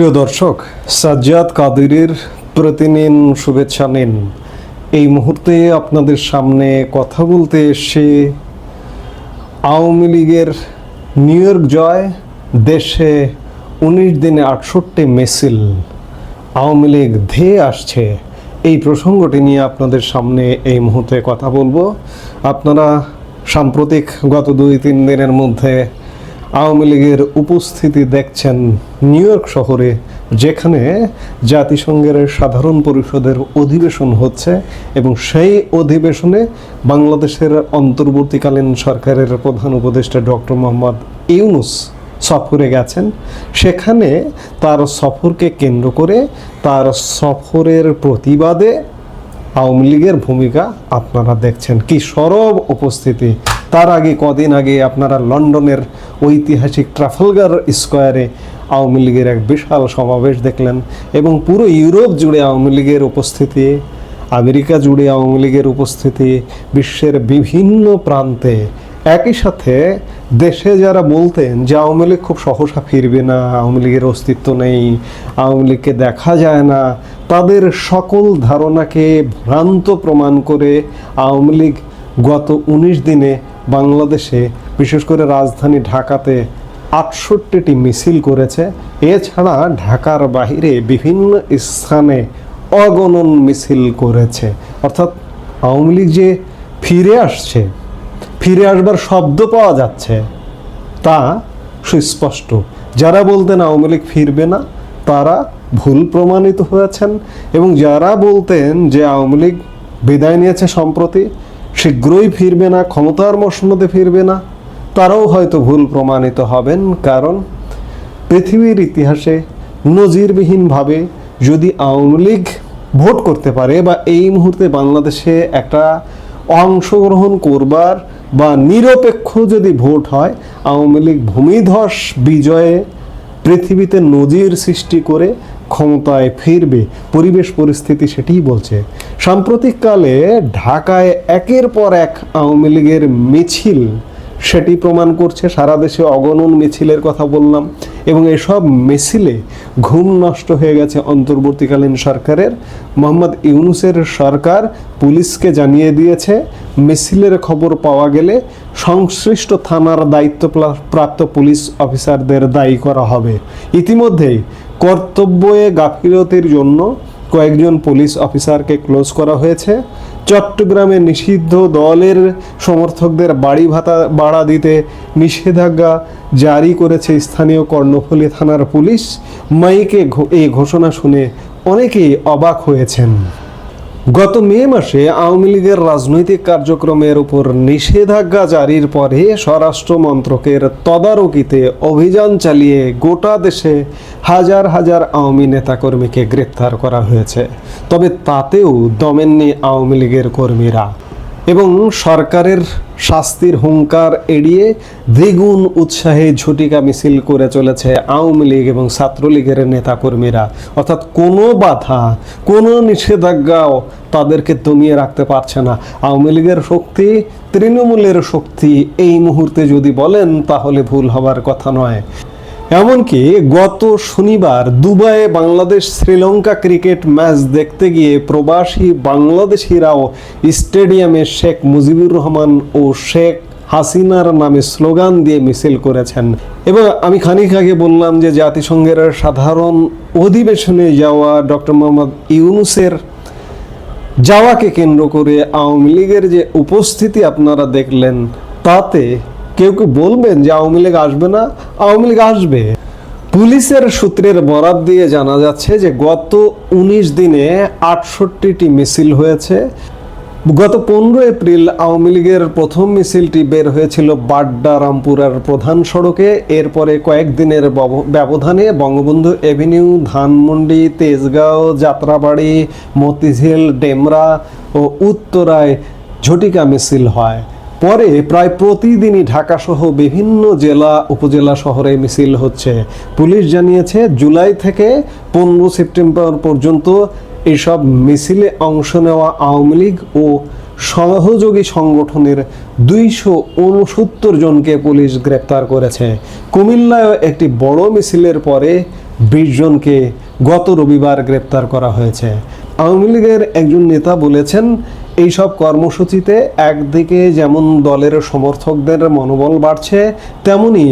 প্রিয় দর্শক, সাজ্জাদ কাদিরের প্রতিদিন শুভেচ্ছা নিন। এই মুহূর্তে আপনাদের সামনে কথা বলতে এসে আওয়ামী লীগের নিউ ইয়র্ক জয়, দেশে উনিশ দিনে আটষট্টি মিছিল। আওয়ামী লীগ ধেয়ে আসছে। এই প্রসঙ্গটি নিয়ে আপনাদের সামনে এই মুহূর্তে কথা বলব। আপনারা সাম্প্রতিক গত দুই তিন দিনের মধ্যে আওয়ামী লীগের উপস্থিতি দেখছেন নিউ ইয়র্ক শহরে, যেখানে জাতিসংঘের সাধারণ পরিষদের অধিবেশন হচ্ছে এবং সেই অধিবেশনে বাংলাদেশের অন্তর্বর্তীকালীন সরকারের প্রধান উপদেষ্টা ডক্টর মোহাম্মদ ইউনুস সফরে গেছেন। সেখানে তার সফরকে কেন্দ্র করে তার সফরের প্রতিবাদে আওয়ামী লীগের ভূমিকা আপনারা দেখছেন। কি সরব উপস্থিতি। তার আগে কদিন আগে আপনারা লন্ডনের ঐতিহাসিক ট্রাফলগার স্কোয়ারে আওয়ামী লীগের এক বিশাল সমাবেশ দেখলেন এবং পুরো ইউরোপ জুড়ে আওয়ামী লীগের উপস্থিতি, আমেরিকা জুড়ে আওয়ামী লীগের উপস্থিতি, বিশ্বের বিভিন্ন প্রান্তে একই সাথে দেশে যারা বলতেন যে আওয়ামী লীগ খুব সহসা ফিরবে না, আওয়ামী লীগের অস্তিত্ব নেই, আওয়ামী লীগকে দেখা যায় না, তাদের সকল ধারণাকে ভ্রান্ত প্রমাণ করে আওয়ামী লীগ গত উনিশ দিনে বাংলাদেশে বিশেষ করে রাজধানী ঢাকাতে আটষট্টিটি মিছিল করেছে। এছাড়া ঢাকার বাইরে বিভিন্ন স্থানে অগণন মিছিল করেছে। অর্থাৎ আওয়ামী লীগ যে ফিরে আসছে, ফিরে আসবার শব্দ পাওয়া যাচ্ছে, তা সুস্পষ্ট। যারা বলতেন আওয়ামী লীগ ফিরবে না, তারা ভুল প্রমাণিত হয়েছেন এবং যারা বলতেন যে আওয়ামী লীগ বিদায় নিয়েছে সম্প্রতি, শীঘ্রই ফিরবে না, ক্ষমতার মসনদে ফিরবে না তারাও হয়তো ভুল প্রমাণিত হবেন, কারণ পৃথিবীর ইতিহাসে নজিরবিহীনভাবে যদি আওয়ামী লীগ ভোট করতে পারে বা এই মুহূর্তে বাংলাদেশে একটা অংশগ্রহণ করবার বা নিরপেক্ষ যদি ভোট হয়, আওয়ামী লীগ ভূমিধস বিজয়ে পৃথিবীতে নজির সৃষ্টি করে ক্ষমতায় ফিরবে। পরিবেশ পরিস্থিতি সেটিই বলছে। সাম্প্রতিককালে ঢাকায় একের পর এক আওয়ামী লীগের মিছিল সেটি প্রমাণ করছে সারা দেশে অগণন মিছিলের কথা বললাম এবং এসব মিছিলে ঘুম নষ্ট হয়ে গেছে অন্তর্বর্তীকালীন সরকারের। মোহাম্মদ ইউনুসের সরকার পুলিশকে জানিয়ে দিয়েছে, মিছিলের খবর পাওয়া গেলে সংশ্লিষ্ট থানার দায়িত্ব প্রাপ্ত পুলিশ অফিসারদের দায়ী করা হবে। ইতিমধ্যেই কর্তব্যে গাফিলতির জন্য কয়েকজন পুলিশ অফিসারকে ক্লোজ করা হয়েছে। চট্টগ্রামে নিষিদ্ধ দলের সমর্থকদের বাড়ি ভাতা বাড়া দিতে নিষেধাজ্ঞা জারি করেছে স্থানীয় কর্ণফুলী থানার পুলিশ। মাইকে এই ঘোষণা শুনে অনেকেই অবাক হয়েছেন। গত মে মাসে আওয়ামী লীগের রাজনৈতিক কার্যক্রমের উপর নিষেধাজ্ঞা জারির পরে স্বরাষ্ট্র মন্ত্রকের তদারকিতে অভিযান চালিয়ে গোটা দেশে হাজার হাজার আওয়ামী নেতাকর্মীকে গ্রেপ্তার করা হয়েছে। তবে তাতেও দমেননি আওয়ামী লীগের কর্মীরা। এবং সরকারের শাস্তির হুঙ্কার এড়িয়ে দ্বিগুণ উৎসাহে ঝটিকা মিছিল করে চলেছে আওয়ামী লীগ এবং ছাত্রলীগের নেতাকর্মীরা। অর্থাৎ কোনো বাধা, কোনো নিষেধাজ্ঞাও তাদেরকে দমিয়ে রাখতে পারছে না। আওয়ামী লীগের শক্তি, তৃণমূলের শক্তি এই মুহূর্তে যদি বলেন তাহলে ভুল হবার কথা নয়। এমনকি গত শনিবার দুবাইয়ে বাংলাদেশ শ্রীলঙ্কা ক্রিকেট ম্যাচ দেখতে গিয়ে প্রবাসী বাংলাদেশিরাও স্টেডিয়ামে শেখ মুজিবুর রহমান ও শেখ হাসিনার নামে স্লোগান দিয়ে মিছিল করেছেন। এবং আমি খানিক আগে বললাম যে জাতিসংঘের সাধারণ অধিবেশনে যাওয়া ডক্টর মোহাম্মদ ইউনুসের যাওয়াকে কেন্দ্র করে আওয়ামী লীগের যে উপস্থিতি আপনারা দেখলেন, তাতে কেউ কেউ বলবেন যে আওয়ামী লীগ আসবে না, আওয়ামী লীগ আসবে। পুলিশের সূত্রের বরাত দিয়ে জানা যাচ্ছে যে গত উনিশ দিনে আটষট্টিটি মিছিল হয়েছে। গত পনেরো এপ্রিল আওয়ামী লীগের প্রথম মিছিলটি বের হয়েছিল বাড্ডা রামপুরার প্রধান সড়কে। এরপরে কয়েকদিনের ব্যবধানে বঙ্গবন্ধু এভিনিউ, ধানমন্ডি, তেজগাঁও, যাত্রাবাড়ি, মতিঝিল, ডেমরা ও উত্তরায় ঝটিকা মিছিল হয়। পরে প্রায় প্রতিদিনই ঢাকাসহ বিভিন্ন জেলা, উপজেলা শহরে মিছিল হচ্ছে। পুলিশ জানিয়েছে, জুলাই থেকে পনেরো সেপ্টেম্বর পর্যন্ত এসব মিছিলে অংশ নেওয়া আওয়ামী লীগ ও সহযোগী সংগঠনের দুইশো উনসত্তর জনকে পুলিশ গ্রেপ্তার করেছে। কুমিল্লায় একটি বড় মিছিলের পরে বিশ জনকে গত রবিবার গ্রেপ্তার করা হয়েছে। আওয়ামী লীগের একজন নেতা বলেছেন এইসব কর্মসূচিতে একদিকে যেমন দলের সমর্থকদের মনোবল বাড়ছে, তেমনি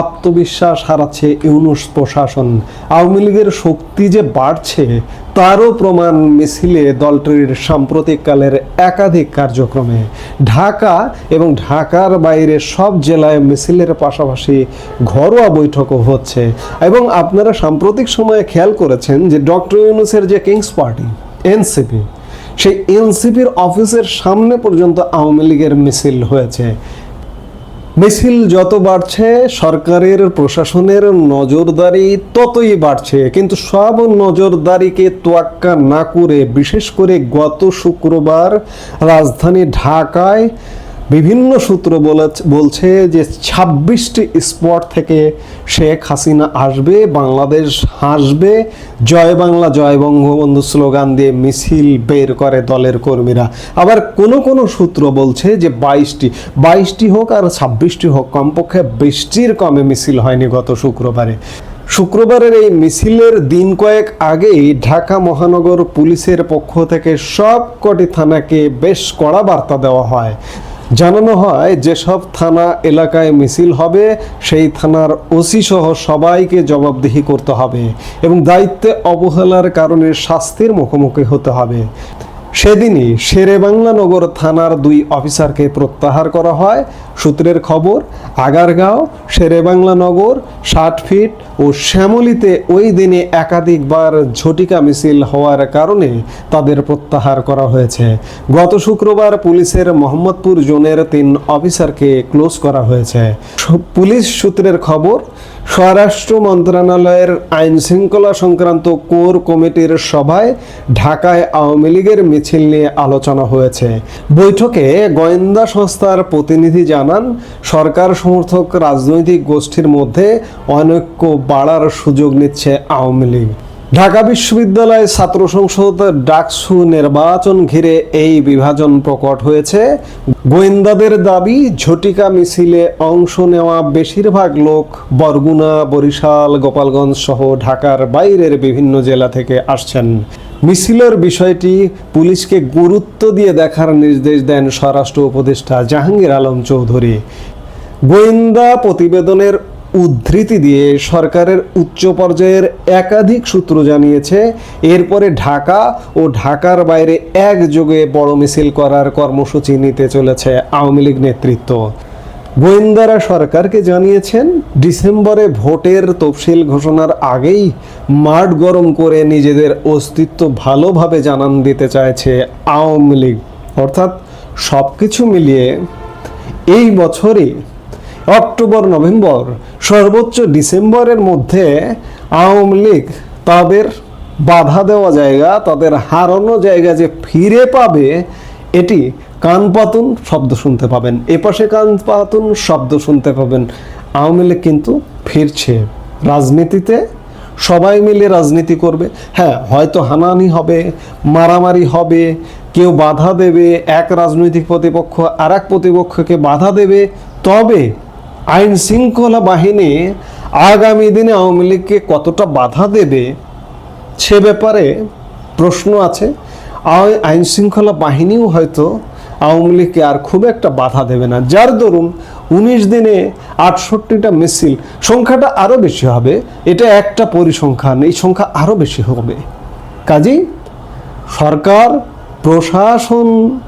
আত্মবিশ্বাস হারাচ্ছে ইউনুস প্রশাসন। আওয়ামী লীগের শক্তি যে বাড়ছে, তারও প্রমাণ মিছিলে দলটির সাম্প্রতিককালের একাধিক কার্যক্রমে। ঢাকা এবং ঢাকার বাইরে সব জেলায় মিছিলের পাশাপাশি ঘরোয়া বৈঠকও হচ্ছে। এবং আপনারা সাম্প্রতিক সময়ে খেয়াল করেছেন যে ডক্টর ইউনুসের যে কিংস পার্টি, এনসিপি সেই এনসিপির অফিসের সামনে পর্যন্ত আওয়ামী লীগের মিছিল হয়েছে। মিছিল যত বাড়ছে, সরকারের প্রশাসনের নজরদারি ততই বাড়ছে। কিন্তু সব নজরদারিকে তোয়াক্কা না করে, বিশেষ করে গত শুক্রবার রাজধানী ঢাকায় বিভিন্ন সূত্র বলে- বলছে যে ছাব্বিশটি স্পট থেকে শেখ হাসিনা আসবে, বাংলাদেশ হাসবে। জয় বাংলা, জয় বঙ্গবন্ধু স্লোগান দিয়ে মিছিল বের করে দলের কর্মীরা। আবার কোনো কোনো সূত্র বলছে যে বাইশটি বাইশটি হোক আর ছাব্বিশটি হোক, কমপক্ষে বৃষ্টির কমে মিছিল হয়নি গত শুক্রবারে। শুক্রবারের এই মিছিলের দিন কয়েক আগেই ঢাকা মহানগর পুলিশের পক্ষ থেকে সব কটি থানাকে বেশ কড়া বার্তা দেওয়া হয়। জানানো হয়, যেসব থানা এলাকায় মিছিল হবে, সেই থানার ওসি সহ সবাইকে জবাবদিহি করতে হবে এবং দায়িত্বে অবহেলার কারণে শাস্তির মুখোমুখি হতে হবে। সেদিনই শেরেবাংলা নগর থানার দুই অফিসারকে প্রত্যাহার করা হয়। সূত্রের খবর, আগারগাঁও শেরেবাংলা নগর ষাট ফিট ও শ্যামলিতে ওই দিনে একাধিকবার ঝটিকা মিছিল হওয়ার কারণে তাদের প্রত্যাহার করা হয়েছে। গত শুক্রবার পুলিশের মোহাম্মদপুর জোনের তিন অফিসারকে ক্লোজ করা হয়েছে। পুলিশ সূত্রের খবর স্বরাষ্ট্র মন্ত্রণালয়ের আইন শৃঙ্খলা সংক্রান্ত কোর কমিটির সভায় ঢাকায় আওয়ামী লীগের মিছিল নিয়ে আলোচনা হয়েছে। বৈঠকে গোয়েন্দা সংস্থার প্রতিনিধি জানান, সরকার সমর্থক রাজনৈতিক গোষ্ঠীর মধ্যে অনৈক্য বাড়ার সুযোগ নিচ্ছে আওয়ামী লীগ। ঢাকা বিশ্ববিদ্যালয় ছাত্র সংসদ ডাকসু নির্বাচন ঘিরে এই বিভাজন প্রকট হয়েছে। গোয়েন্দাদের দাবি, ঝটিকা মিছিলে অংশ নেওয়া বেশিরভাগ লোক বরগুনা, বরিশাল, গোপালগঞ্জ সহ ঢাকার বাইরের বিভিন্ন জেলা থেকে আসছেন। মিছিলের বিষয়টি পুলিশকে গুরুত্ব দিয়ে দেখার নির্দেশ দেন স্বরাষ্ট্র উপদেষ্টা জাহাঙ্গীর আলম চৌধুরী। গোয়েন্দা প্রতিবেদনের উদ্ধৃতি দিয়ে সরকারের উচ্চ পর্যায়ের একাধিক সূত্র জানিয়েছে, এরপরে ঢাকা ও ঢাকার বাইরে একযোগে বড় মিছিল করার কর্মসূচি নিতে চলেছে আওয়ামী লীগ নেতৃত্ব। গোয়েন্দারা সরকারকে জানিয়েছেন, ডিসেম্বরে ভোটের তফসিল ঘোষণার আগেই মাঠ গরম করে নিজেদের অস্তিত্ব ভালোভাবে জানান দিতে চাইছে আওয়ামী লীগ। অর্থাৎ সব কিছু মিলিয়ে এই বছরই অক্টোবর, নভেম্বর, সর্বোচ্চ ডিসেম্বরের মধ্যে আওয়ামী লীগ তাদের বাধা দেওয়া জায়গা, তাদের হারানো জায়গা যে ফিরে পাবে, এটি কান পাতুন শব্দ শুনতে পাবেন। এপাশে কান পাতুন শব্দ শুনতে পাবেন। আওয়ামী লীগ কিন্তু ফিরছে রাজনীতিতে। সবাই মিলে রাজনীতি করবে। হ্যাঁ হয়তো হানাহানি হবে, মারামারি হবে, কেউ বাধা দেবে, এক রাজনৈতিক প্রতিপক্ষ আর এক প্রতিপক্ষকে বাধা দেবে। তবে আইন শৃঙ্খলা বাহিনী আগামী দিনে আওয়ামী লীগকে কতটা বাধা দেবে সে ব্যাপারে প্রশ্ন আছে। আই- আইন শৃঙ্খলা বাহিনীও হয়তো আওয়ামী লীগকে আর খুব একটা বাধা দেবে না। যার দরুন উনিশ দিনে আটষট্টিটা মিছিল, সংখ্যাটা আরও বেশি হবে। এটা একটা পরিসংখ্যান, এই সংখ্যা আরও বেশি হবে। কাজেই সরকার, প্রশাসন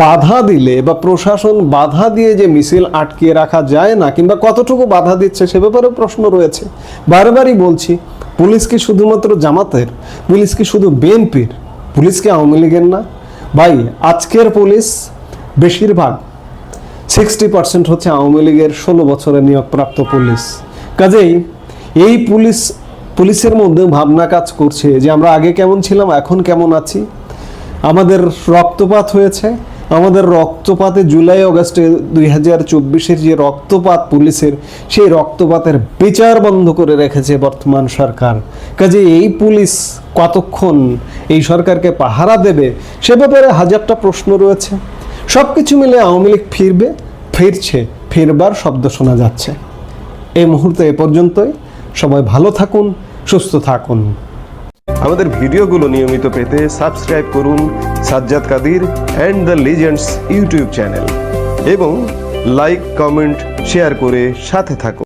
বাধা দিলে বা প্রশাসন বাধা দিয়ে যে মিছিল আটকিয়ে রাখা যায় না কিংবা কতটুকু বাধা দিচ্ছে সে ব্যাপারে প্রশ্ন রয়েছে। বারবারই বলছি, পুলিশ কি শুধুমাত্র জামাতের? পুলিশ কি শুধু বিএনপির? পুলিশ কি আওয়ামী লীগের না? ভাই, আজকের পুলিশ বেশিরভাগ সিক্সটি পার্সেন্ট হচ্ছে আওয়ামী লীগের ষোলো বছরের নিয়োগপ্রাপ্ত পুলিশ। কাজেই এই পুলিশ, পুলিশের মধ্যে ভাবনা কাজ করছে যে আমরা আগে কেমন ছিলাম, এখন কেমন আছি? আমাদের রক্তপাত হয়েছে আমাদের রক্তপাতে জুলাই অগস্টে দুই হাজার চব্বিশের যে রক্তপাত পুলিশের, সেই রক্তপাতের বিচার বন্ধ করে রেখেছে বর্তমান সরকার। কাজে এই পুলিশ কতক্ষণ এই সরকারকে পাহারা দেবে, সে ব্যাপারে হাজারটা প্রশ্ন রয়েছে। সব কিছু মিলে আওয়ামী লীগ ফিরবে, ফিরছে, ফিরবার শব্দ শোনা যাচ্ছে। এই মুহূর্তে এ পর্যন্তই। সবাই ভালো থাকুন, সুস্থ থাকুন। আমাদের ভিডিওগুলো নিয়মিত পেতে সাবস্ক্রাইব করুন Sajjad Kadir and the legends YouTube channel এবং লাইক কমেন্ট শেয়ার করে সাথে থাকুন।